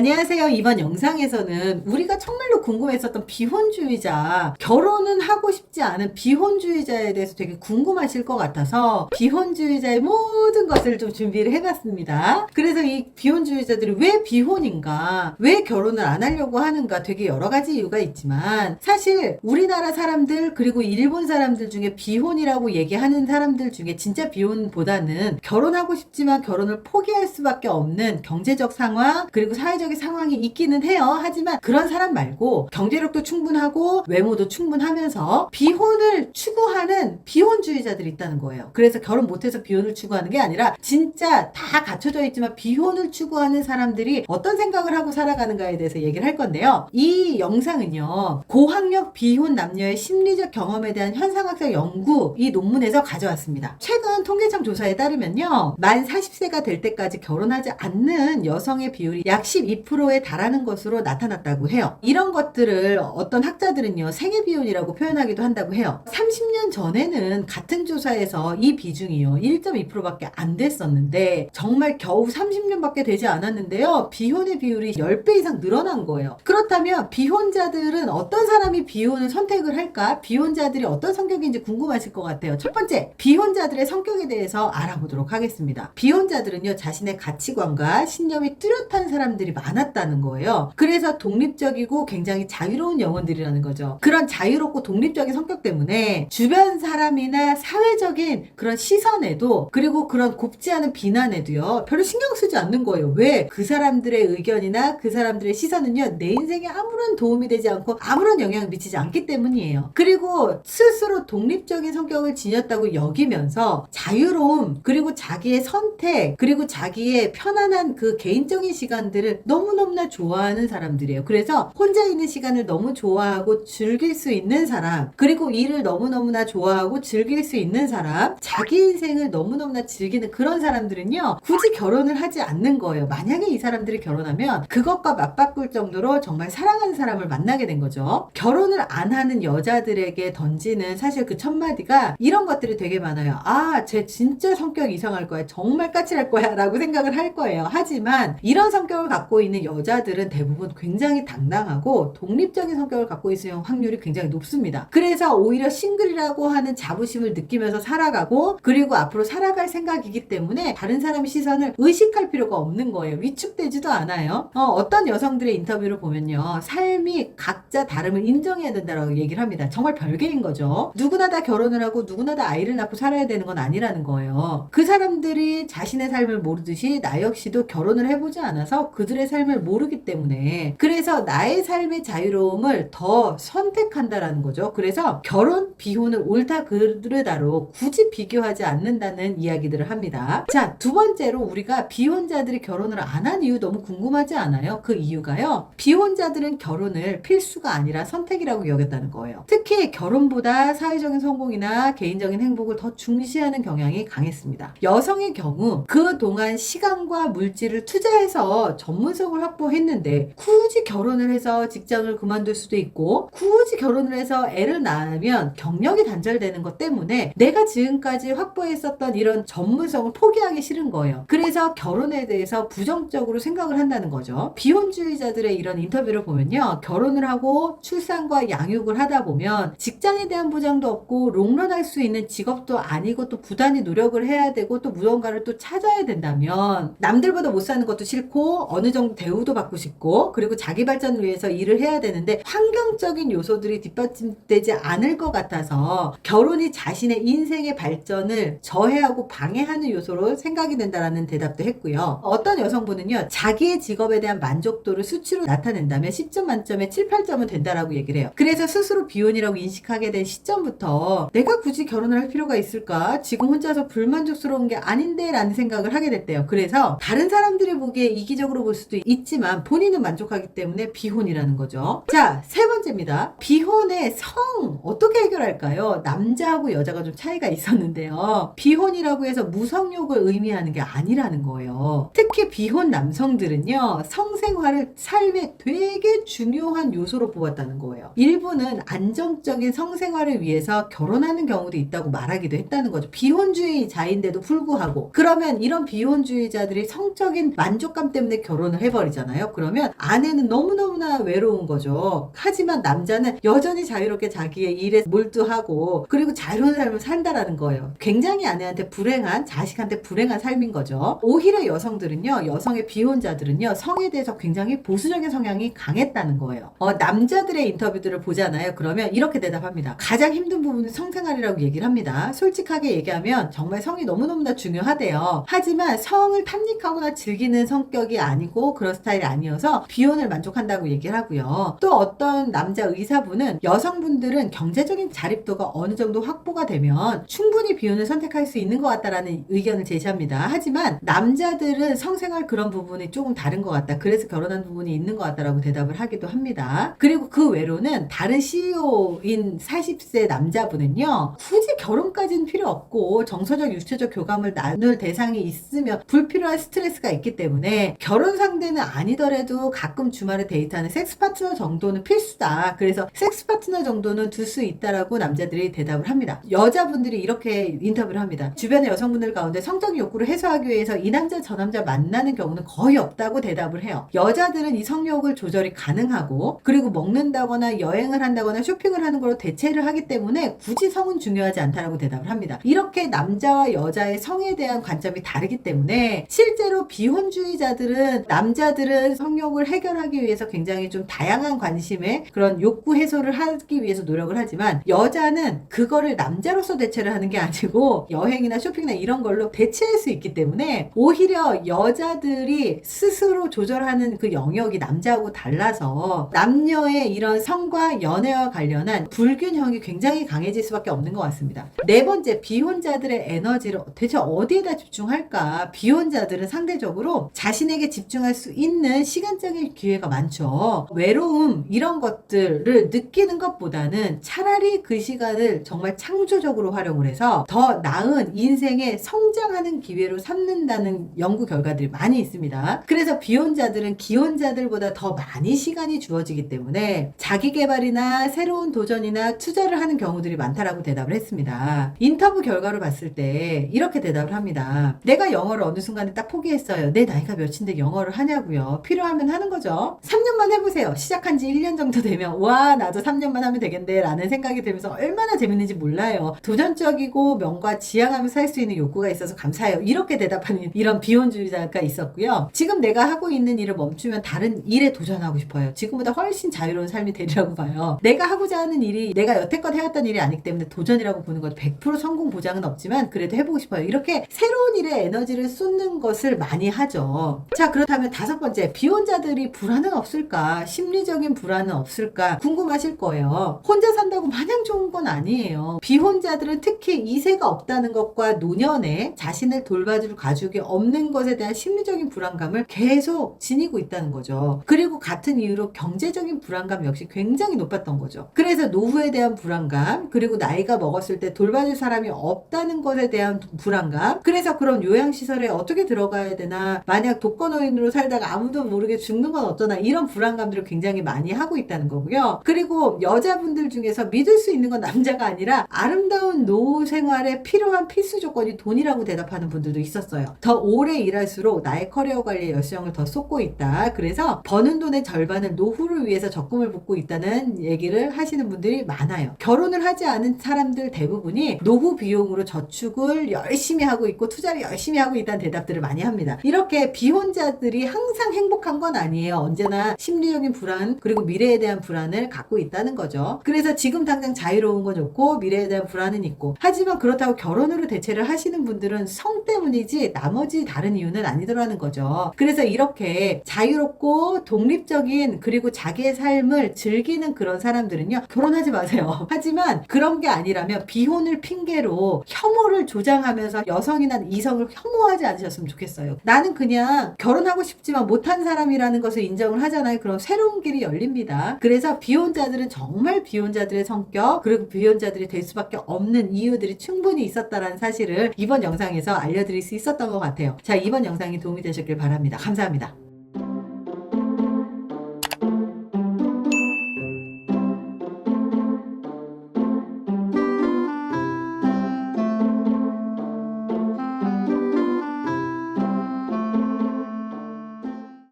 안녕하세요. 이번 영상에서는 우리가 정말로 궁금했었던 비혼주의자, 결혼은 하고 싶지 않은 비혼주의자에 대해서 되게 궁금하실 것 같아서 비혼주의자의 모든 것을 좀 준비를 해봤습니다. 그래서 이 비혼주의자들이 왜 비혼인가, 왜 결혼을 안 하려고 하는가 되게 여러 가지 이유가 있지만 사실 우리나라 사람들 그리고 일본 사람들 중에 비혼이라고 얘기하는 사람들 중에 진짜 비혼보다는 결혼하고 싶지만 결혼을 포기할 수밖에 없는 경제적 상황 그리고 사회적 인 상황이 있기는 해요. 하지만 그런 사람 말고 경제력도 충분하고 외모도 충분하면서 비혼을 추구하는 비혼주의자들이 있다는 거예요. 그래서 결혼 못해서 비혼을 추구하는 게 아니라 진짜 다 갖춰져 있지만 비혼을 추구하는 사람들이 어떤 생각을 하고 살아가는가에 대해서 얘기를 할 건데요. 이 영상은요. 고학력 비혼 남녀의 심리적 경험에 대한 현상학적 연구 이 논문에서 가져왔습니다. 최근 통계청 조사에 따르면요. 만 40세가 될 때까지 결혼하지 않는 여성의 비율이 약12% 에 달하는 것으로 나타났다고 해요. 이런 것들을 어떤 학자들은요. 생애 비혼이라고 표현하기도 한다고 해요. 30년 전에는 같은 조사에서 이 비중이요. 1.2%밖에 안 됐었는데 정말 겨우 30년밖에 되지 않았는데요. 비혼의 비율이 10배 이상 늘어난 거예요. 그렇다면 비혼자들은 어떤 사람이 비혼을 선택을 할까? 비혼자들이 어떤 성격인지 궁금하실 것 같아요. 첫 번째, 비혼자들의 성격에 대해서 알아보도록 하겠습니다. 비혼자들은요, 자신의 가치관과 신념이 뚜렷한 사람들이 많았다는 거예요. 그래서 독립적이고 굉장히 자유로운 영혼들이라는 거죠. 그런 자유롭고 독립적인 성격 때문에 주변 사람이나 사회적인 그런 시선에도 그리고 그런 곱지 않은 비난에도요, 별로 신경 쓰지 않는 거예요. 왜? 그 사람들의 의견이나 그 사람들의 시선은요, 내 인생에 아무런 도움이 되지 않고 아무런 영향을 미치지 않기 때문이에요. 그리고 스스로 독립적인 성격을 지녔다고 여기면서 자유로움, 그리고 자기의 선택, 그리고 자기의 편안한 그 개인적인 시간들을 너무너무나 좋아하는 사람들이에요. 그래서 혼자 있는 시간을 너무 좋아하고 즐길 수 있는 사람, 그리고 일을 너무너무나 좋아하고 즐길 수 있는 사람, 자기 인생을 너무너무나 즐기는 그런 사람들은요, 굳이 결혼을 하지 않는 거예요. 만약에 이 사람들이 결혼하면 그것과 맞바꿀 정도로 정말 사랑하는 사람을 만나게 된 거죠. 결혼을 안 하는 여자들에게 던지는 사실 그 첫마디가 이런 것들이 되게 많아요. 아, 쟤 진짜 성격 이상할 거야. 정말 까칠할 거야. 라고 생각을 할 거예요. 하지만 이런 성격을 갖고 있는 여자들은 대부분 굉장히 당당하고 독립적인 성격을 갖고 있을 확률이 굉장히 높습니다. 그래서 오히려 싱글이라고 하는 자부심을 느끼면서 살아가고 그리고 앞으로 살아갈 생각이기 때문에 다른 사람의 시선을 의식할 필요가 없는 거예요. 위축되지도 않아요. 어, 떤 여성들의 인터뷰를 보면요. 삶이 각자 다름을 인정해야 된다라고 얘기를 합니다. 정말 별개인 거죠. 누구나 다 결혼을 하고 누구나 다 아이를 낳고 살아야 되는 건 아니라는 거예요. 그 사람들이 자신의 삶을 모르듯이 나 역시도 결혼을 해보지 않아서 그들의 삶을 모르기 때문에 그래서 나의 삶의 자유로움을 더 선택한다라는 거죠. 그래서 결혼, 비혼을 옳다 그르다로 굳이 비교하지 않는다는 이야기들을 합니다. 자, 두 번째로 우리가 비혼자들이 결혼을 안 한 이유 너무 궁금하지 않아요? 그 이유가요. 비혼자들은 결혼을 필수가 아니라 선택이라고 여겼다는 거예요. 특히 결혼보다 사회적인 성공이나 개인적인 행복을 더 중시하는 경향이 강했습니다. 여성의 경우 그동안 시간과 물질을 투자해서 전문 성을 확보했는데 굳이 결혼을 해서 직장을 그만둘 수도 있고 굳이 결혼을 해서 애를 낳으면 경력이 단절되는 것 때문에 내가 지금까지 확보했었던 이런 전문성을 포기하기 싫은 거예요. 그래서 결혼에 대해서 부정적으로 생각을 한다는 거죠. 비혼주의자들의 이런 인터뷰를 보면요. 결혼을 하고 출산과 양육을 하다 보면 직장에 대한 보장도 없고 롱런할 수 있는 직업도 아니고 또 부단히 노력을 해야 되고 또 무언가를 또 찾아야 된다면 남들보다 못 사는 것도 싫고 어느 정도 대우도 받고 싶고 그리고 자기 발전을 위해서 일을 해야 되는데 환경적인 요소들이 뒷받침되지 않을 것 같아서 결혼이 자신의 인생의 발전을 저해하고 방해하는 요소로 생각이 된다라는 대답도 했고요. 어떤 여성분은요. 자기의 직업에 대한 만족도를 수치로 나타낸다면 10점 만점에 7, 8점은 된다라고 얘기를 해요. 그래서 스스로 비혼이라고 인식하게 된 시점부터 내가 굳이 결혼을 할 필요가 있을까? 지금 혼자서 불만족스러운 게 아닌데 라는 생각을 하게 됐대요. 그래서 다른 사람들이 보기에 이기적으로 볼 수도 있지만 본인은 만족하기 때문에 비혼이라는 거죠. 자, 세 번째입니다. 비혼의 성 어떻게 해결할까요? 남자하고 여자가 좀 차이가 있었는데요. 비혼이라고 해서 무성욕을 의미하는 게 아니라는 거예요. 특히 비혼 남성들은요, 성생활을 삶의 되게 중요한 요소로 뽑았다는 거예요. 일부는 안정적인 성생활을 위해서 결혼하는 경우도 있다고 말하기도 했다는 거죠. 비혼주의자인데도 불구하고. 그러면 이런 비혼주의자들이 성적인 만족감 때문에 결혼을 결혼을 해버리잖아요. 그러면 아내는 너무너무나 외로운 거죠. 하지만 남자는 여전히 자유롭게 자기의 일에 몰두하고 그리고 자유로운 삶을 산다라는 거예요. 굉장히 아내한테 불행한 자식한테 불행한 삶인 거죠. 오히려 여성들은요, 여성의 비혼자들은요, 성에 대해서 굉장히 보수적인 성향이 강했다는 거예요. 어, 남자들의 인터뷰들을 보잖아요. 그러면 이렇게 대답합니다. 가장 힘든 부분은 성생활이라고 얘기를 합니다. 솔직하게 얘기하면 정말 성이 너무너무나 중요하대요. 하지만 성을 탐닉하거나 즐기는 성격이 아니고 그런 스타일이 아니어서 비혼을 만족한다고 얘기를 하고요. 또 어떤 남자 의사분은 여성분들은 경제적인 자립도가 어느 정도 확보가 되면 충분히 비혼을 선택할 수 있는 것 같다라는 의견을 제시합니다. 하지만 남자들은 성생활 그런 부분이 조금 다른 것 같다. 그래서 결혼한 부분이 있는 것 같다라고 대답을 하기도 합니다. 그리고 그 외로는 다른 CEO인 40세 남자분은요, 굳이 결혼까지는 필요 없고 정서적, 육체적 교감을 나눌 대상이 있으면 불필요한 스트레스가 있기 때문에 결혼 상 대는 아니더라도 가끔 주말에 데이트하는 섹스 파트너 정도는 필수다. 그래서 섹스 파트너 정도는 둘 수 있다라고 남자들이 대답을 합니다. 여자분들이 이렇게 인터뷰를 합니다. 주변의 여성분들 가운데 성적 욕구를 해소하기 위해서 이 남자 저 남자 만나는 경우는 거의 없다고 대답을 해요. 여자들은 이 성욕을 조절이 가능하고 그리고 먹는다거나 여행을 한다거나 쇼핑을 하는 걸로 대체를 하기 때문에 굳이 성은 중요하지 않다라고 대답을 합니다. 이렇게 남자와 여자의 성에 대한 관점이 다르기 때문에 실제로 비혼주의자들은 남 자들은 성욕을 해결하기 위해서 굉장히 좀 다양한 관심에 그런 욕구 해소를 하기 위해서 노력을 하지만 여자는 그거를 남자로서 대체를 하는 게 아니고 여행이나 쇼핑이나 이런 걸로 대체할 수 있기 때문에 오히려 여자들이 스스로 조절하는 그 영역이 남자하고 달라서 남녀의 이런 성과 연애와 관련한 불균형이 굉장히 강해질 수밖에 없는 것 같습니다. 네 번째, 비혼자들의 에너지를 대체 어디에다 집중할까? 비혼자들은 상대적으로 자신에게 집중할 수 있는 시간적인 기회가 많죠. 외로움, 이런 것들을 느끼는 것보다는 차라리 그 시간을 정말 창조적으로 활용을 해서 더 나은 인생의 성장하는 기회로 삼는다는 연구 결과들이 많이 있습니다. 그래서 비혼자들은 기혼자들보다 더 많이 시간이 주어지기 때문에 자기 개발이나 새로운 도전이나 투자를 하는 경우들이 많다라고 대답을 했습니다. 인터뷰 결과를 봤을 때 이렇게 대답을 합니다. 내가 영어를 어느 순간에 딱 포기했어요. 내 나이가 몇인데 영어를 하냐 고요. 필요하면 하는 거죠. 3년만 해보세요. 시작한 지 1년 정도 되면 와 나도 3년만 하면 되겠네 라는 생각이 들면서 얼마나 재밌는지 몰라요. 도전적이고 명과 지향하며 살수 있는 욕구가 있어서 감사해요. 이렇게 대답하는 이런 비혼주의자가 있었고요. 지금 내가 하고 있는 일을 멈추면 다른 일에 도전하고 싶어요. 지금보다 훨씬 자유로운 삶이 되리라고 봐요. 내가 하고자 하는 일이 내가 여태껏 해왔던 일이 아니기 때문에 도전이라고 보는 것100% 성공 보장은 없지만 그래도 해보고 싶어요. 이렇게 새로운 일에 에너지를 쏟는 것을 많이 하죠. 자 그렇다면 다섯 번째 비혼자들이 불안은 없을까? 심리적인 불안은 없을까? 궁금하실 거예요. 혼자 산다고 마냥 좋은 건 아니에요. 비혼자들은 특히 이세가 없다는 것과 노년에 자신을 돌봐줄 가족이 없는 것에 대한 심리적인 불안감을 계속 지니고 있다는 거죠. 그리고 같은 이유로 경제적인 불안감 역시 굉장히 높았던 거죠. 그래서 노후에 대한 불안감, 그리고 나이가 먹었을 때 돌봐줄 사람이 없다는 것에 대한 불안감, 그래서 그런 요양시설에 어떻게 들어가야 되나, 만약 독거노인으로 살 다가 아무도 모르게 죽는 건 어쩌나, 이런 불안감들을 굉장히 많이 하고 있다는 거고요. 그리고 여자분들 중에서 믿을 수 있는 건 남자가 아니라 아름다운 노후 생활에 필요한 필수 조건이 돈이라고 대답하는 분들도 있었어요. 더 오래 일할수록 나의 커리어 관리에 열정을 더 쏟고 있다. 그래서 버는 돈의 절반을 노후를 위해서 적금을 붓고 있다는 얘기를 하시는 분들이 많아요. 결혼을 하지 않은 사람들 대부분이 노후 비용으로 저축을 열심히 하고 있고 투자를 열심히 하고 있다는 대답들을 많이 합니다. 이렇게 비혼자들이 항상 행복한 건 아니에요. 언제나 심리적인 불안 그리고 미래에 대한 불안을 갖고 있다는 거죠. 그래서 지금 당장 자유로운 건 좋고 미래에 대한 불안은 있고 하지만 그렇다고 결혼으로 대체를 하시는 분들은 성 때문이지 나머지 다른 이유는 아니더라는 거죠. 그래서 이렇게 자유롭고 독립적인 그리고 자기의 삶을 즐기는 그런 사람들은요 결혼하지 마세요. 하지만 그런 게 아니라면 비혼을 핑계로 혐오를 조장하면서 여성이나 이성을 혐오하지 않으셨으면 좋겠어요. 나는 그냥 결혼하고 싶 지만 못한 사람이라는 것을 인정을 하잖아요. 그럼 새로운 길이 열립니다. 그래서 비혼자들은 정말 비혼자들의 성격 그리고 비혼자들이 될 수밖에 없는 이유들이 충분히 있었다라는 사실을 이번 영상에서 알려드릴 수 있었던 것 같아요. 자 이번 영상이 도움이 되셨길 바랍니다. 감사합니다.